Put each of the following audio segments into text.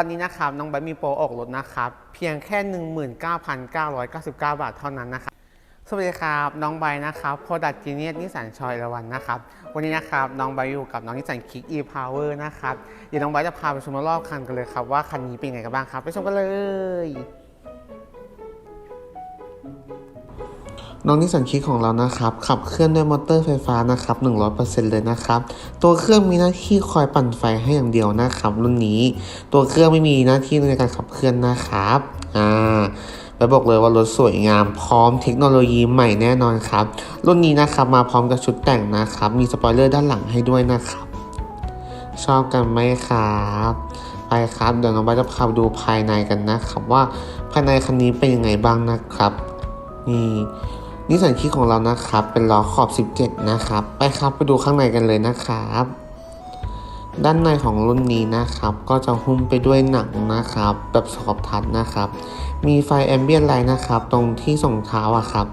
ตอนนี้นะครับน้องแบทมีโปรออกรถนะครับเพียงแค่ 19,999 บาทเท่านั้นนะครับสวัสดีครับน้องใบนะครับโปรดักต์จีเนียสนิสสันชอยละวันนะครับวันนี้นะครับน้องใบอยู่กับน้องนิสสันคิกอีพาวเวอร์นะครับเดี๋ยวน้องใบจะพาไปชมรอบคันกันเลยครับว่าคันนี้เป็นยังไงกันบ้างครับไปชมกันเลย น้องนิสสันคิกของเรานะครับ ขับเคลื่อนด้วยมอเตอร์ไฟฟ้านะครับ 100%เลยนะครับ ตัวเครื่องมีหน้าที่คอยปั่นไฟให้อย่างเดียวนะครับรุ่นนี้ ตัวเครื่องไม่มีหน้าที่ในการขับเคลื่อนนะครับอ่าไปบอกเลยว่ารถสวยงามพร้อมเทคโนโลยีใหม่แน่นอนครับ รุ่นนี้นะครับมาพร้อมกับชุดแต่งนะครับ มีสปอยเลอร์ด้านหลังให้ด้วยนะครับ ชอบกันไหมครับไปครับ เดี๋ยวน้องใบจะพาดูภายในกันนะครับ ว่าภายในคันนี้เป็นยังไงบ้างนะครับ นี่ นิสสันคีของเรานะครับ เป็นล้อขอบ 17 นะครับ ไปครับไปดูข้างในกันเลยนะครับ ด้านในของรุ่นนี้นะครับ ก็จะหุ้มไปด้วยหนังนะครับ แบบสอบทัชนะครับ มีไฟแอมเบียนไลท์นะครับ ตรงที่ส่งเท้าอะครับ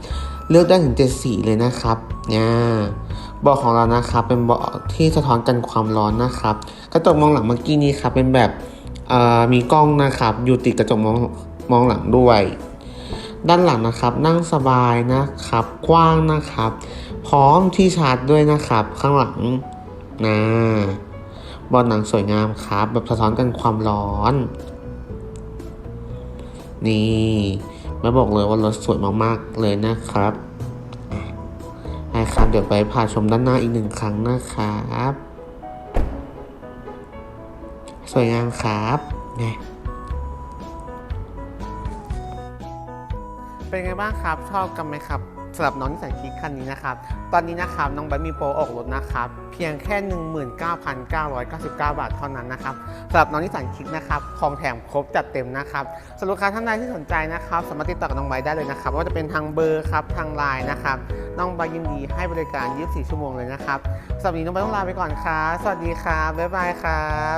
เลือกได้ถึง7สีเลยนะครับเนี่ยเบาะของเรานะครับ เป็นเบาะที่สะท้อนกันความร้อนนะครับกระจกมองหลังเมื่อกี้นี้ครับเป็นแบบมีกล้องนะครับ อยู่ติดกระจกมองมองหลังด้วย ด้านหลังนะครับ นั่งสบายนะครับ กว้างนะครับ พร้อมที่ชาร์จด้วยนะครับ ข้างหลังนะบอลหนังสวยงามครับ แบบสะท้อนกันความร้อน นี่ไม่บอกเลยว่ารถสวยมากๆเลยนะครับอะไปครับเดี๋ยวไปพาชมด้านหน้าอีกหนึ่งครั้งนะครับ สวยงามครับเนี่ย เป็นไงบ้างครับ ชอบกันไหมครับสำหรับน้องนิสสันคิกคันนี้นะครับ ตอนนี้นะครับน้องไบทมีโปรออกรถนะครับ เพียงแค่ 19,999 บาทเท่านั้นนะครับสำหรับน้องนิสสันคิกนะครับของแถมครบจัดเต็มนะครับสำหรับลูกค้าท่านใดที่สนใจนะครับ สามารถติดต่อกับน้องไบได้เลยนะครับไม่ว่าจะเป็นทางเบอร์ครับทางไลน์นะครับน้องไบยินดีให้บริการ 24 ชั่วโมงเลยนะครับสำหรับวันนี้น้องไบต้องลาไปก่อนครับสวัสดีครับบ๊ายบายครับ